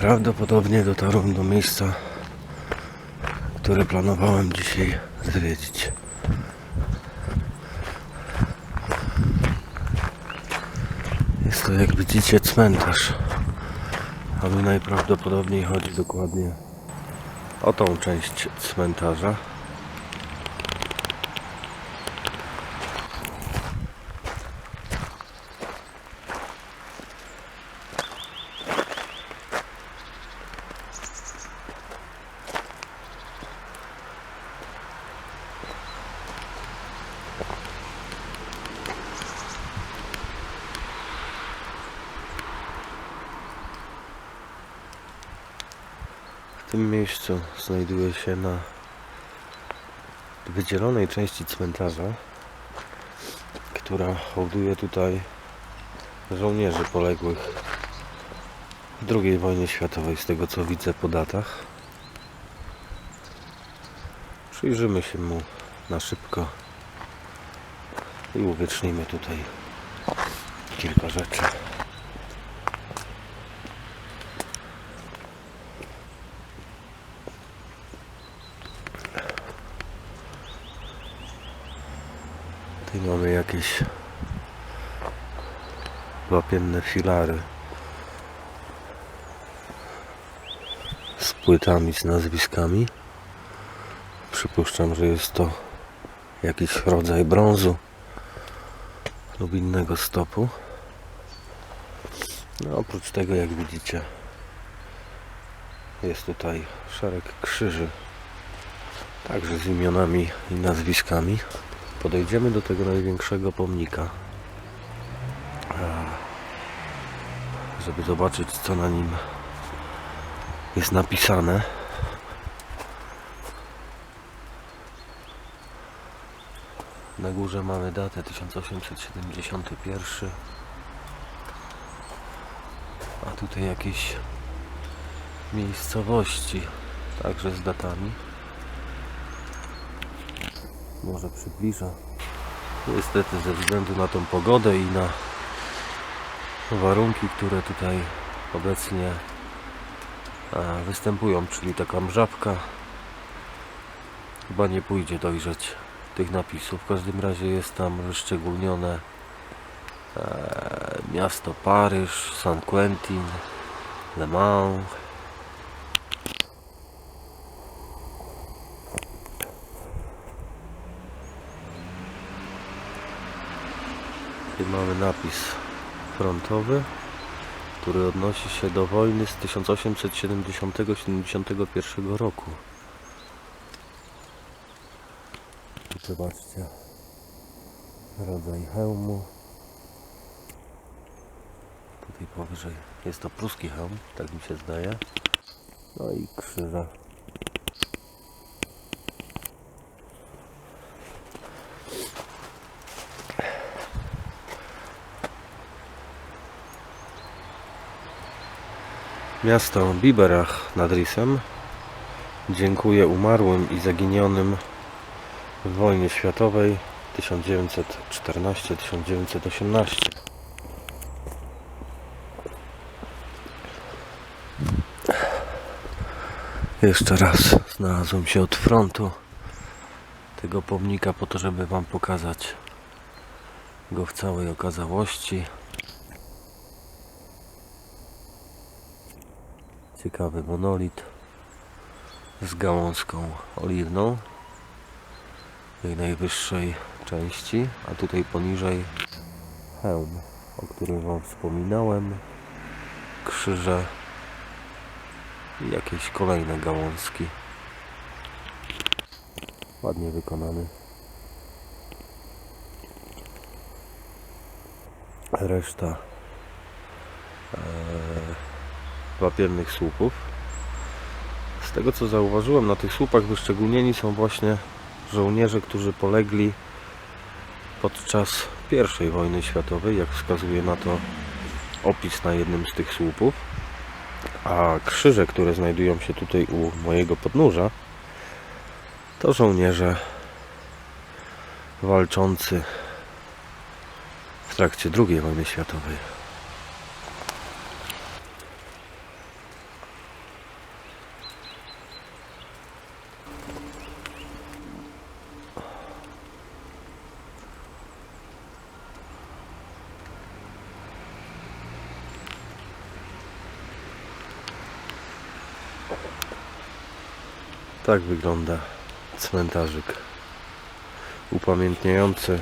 Prawdopodobnie dotarłem do miejsca, które planowałem dzisiaj zwiedzić. Jest to jak widzicie cmentarz. A mi najprawdopodobniej chodzi dokładnie o tą część cmentarza. W tym miejscu znajduje się na wydzielonej części cmentarza, która hołduje tutaj żołnierzy poległych w II wojnie światowej, z tego co widzę po datach. Przyjrzymy się mu na szybko i uwiecznimy tutaj kilka rzeczy. Tutaj mamy jakieś wapienne filary z płytami z nazwiskami. Przypuszczam, że jest to jakiś rodzaj brązu lub innego stopu. No, oprócz tego, jak widzicie, jest tutaj szereg krzyży, także z imionami i nazwiskami. Podejdziemy do tego największego pomnika, e, żeby zobaczyć, co na nim jest napisane. Na górze mamy datę 1871, a tutaj jakieś miejscowości, także z datami. Może przybliża. Niestety ze względu na tą pogodę i na warunki, które tutaj obecnie e, występują, czyli taka mrzawka, chyba nie pójdzie dojrzeć tych napisów. W każdym razie jest tam wyszczególnione e, miasto Paryż, San Quentin, Le Mans, Tu mamy napis frontowy, który odnosi się do wojny z 1870-71 roku. Zobaczcie rodzaj hełmu. Tutaj powyżej jest to pruski hełm, tak mi się zdaje. No i krzyża. Miasto Biberach nad Risem dziękuję umarłym i zaginionym w wojnie światowej 1914-1918. Jeszcze raz znalazłem się od frontu tego pomnika po to, żeby Wam pokazać go w całej okazałości. Ciekawy monolit z gałązką oliwną tej najwyższej części, a tutaj poniżej hełm, o którym Wam wspominałem, krzyże i jakieś kolejne gałązki. Ładnie wykonany. Reszta wapiennych słupów. Z tego co zauważyłem, na tych słupach wyszczególnieni są właśnie żołnierze, którzy polegli podczas I wojny światowej, jak wskazuje na to opis na jednym z tych słupów. A krzyże, które znajdują się tutaj u mojego podnóża, to żołnierze walczący w trakcie II wojny światowej. Tak wygląda cmentarzyk upamiętniający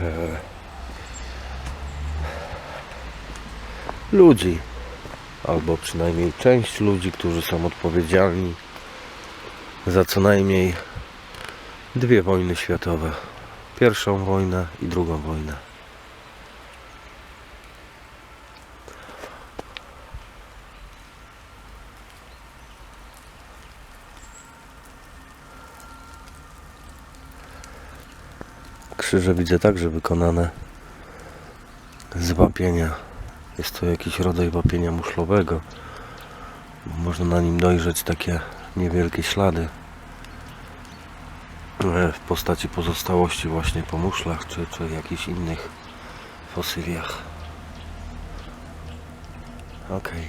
e, ludzi, albo przynajmniej część ludzi, którzy są odpowiedzialni za co najmniej dwie wojny światowe. Pierwszą wojnę i drugą wojnę. Krzyże widzę także wykonane z wapienia. Jest to jakiś rodzaj wapienia muszlowego. Można na nim dojrzeć takie niewielkie ślady e, w postaci pozostałości właśnie po muszlach czy, czy jakichś innych fosyliach. Okej.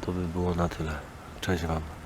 To by było na tyle. Cześć Wam.